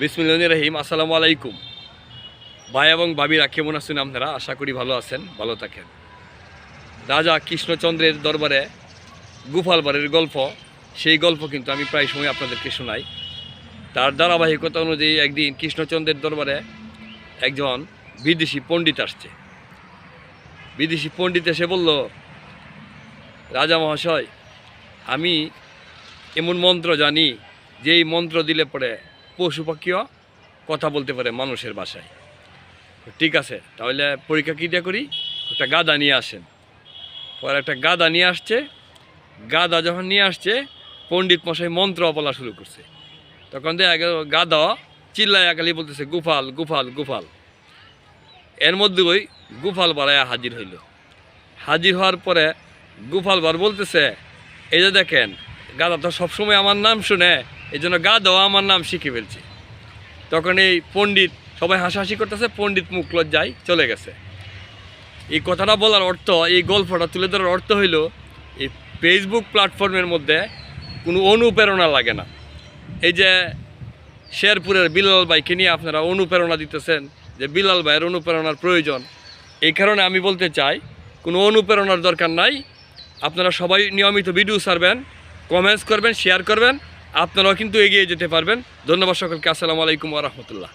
বিসমিল্লাহ রহিম। আসসালামু আলাইকুম ভাই এবং ভাবিরা, কেমন আছেন আপনারা? আশা করি ভালো আছেন, ভালো থাকেন। রাজা কৃষ্ণচন্দ্রের দরবারে গুফালবারের গল্প, সেই গল্প কিন্তু আমি প্রায় সময় আপনাদেরকে শোনাই। তার ধারাবাহিকতা অনুযায়ী একদিন কৃষ্ণচন্দ্রের দরবারে একজন বিদেশি পণ্ডিত আসছে। বিদেশি পণ্ডিত এসে বলল, রাজা মহাশয়, আমি এমন মন্ত্র জানি যে এই মন্ত্র দিলে পরে পশু পাখিও কথা বলতে পারে মানুষের বাসায়। ঠিক আছে, তাহলে পরীক্ষা কী দিয়ে করি? একটা গাদা নিয়ে আসেন। পরে একটা গাদা নিয়ে আসছে। গাদা যখন নিয়ে আসছে, পণ্ডিত মশাই মন্ত্র বলা শুরু করছে। তখন দেখা গেল গাদা চিল্লায় একালি বলতেছে, গুফাল গুফাল গুফাল। এর মধ্যে ওই গুফাল বাড়ায় হাজির হইল। হাজির হওয়ার পরে গুফাল বার বলতেছে, এই যে দেখেন গাদা তো সবসময় আমার নাম শুনে এই জন্য গাদাও আমার নাম শিখে ফেলছে। তখন এই পণ্ডিত সবাই হাসাহাসি করতেছে, পণ্ডিত মুখ লজ্জায় চলে গেছে। এই কথাটা বলার অর্থ, এই গল্পটা তুলে ধরার অর্থ হইল, এই ফেসবুক প্ল্যাটফর্মের মধ্যে কোনো অনুপ্রেরণা লাগে না। এই যে শেরপুরের বিলাল ভাইকে নিয়ে আপনারা অনুপ্রেরণা দিতেছেন, যে বিলাল ভাইয়ের অনুপ্রেরণার প্রয়োজন, এই কারণে আমি বলতে চাই, কোনো অনুপ্রেরণার দরকার নাই। আপনারা সবাই নিয়মিত ভিডিও সারবেন কমেন্টস করবেন শেয়ার করবেন। আপনারাও কিন্তু এগিয়ে যেতে পারবেন। ধন্যবাদ সকলকে। আসসালামু আলাইকুম রহমতুল্লাহ।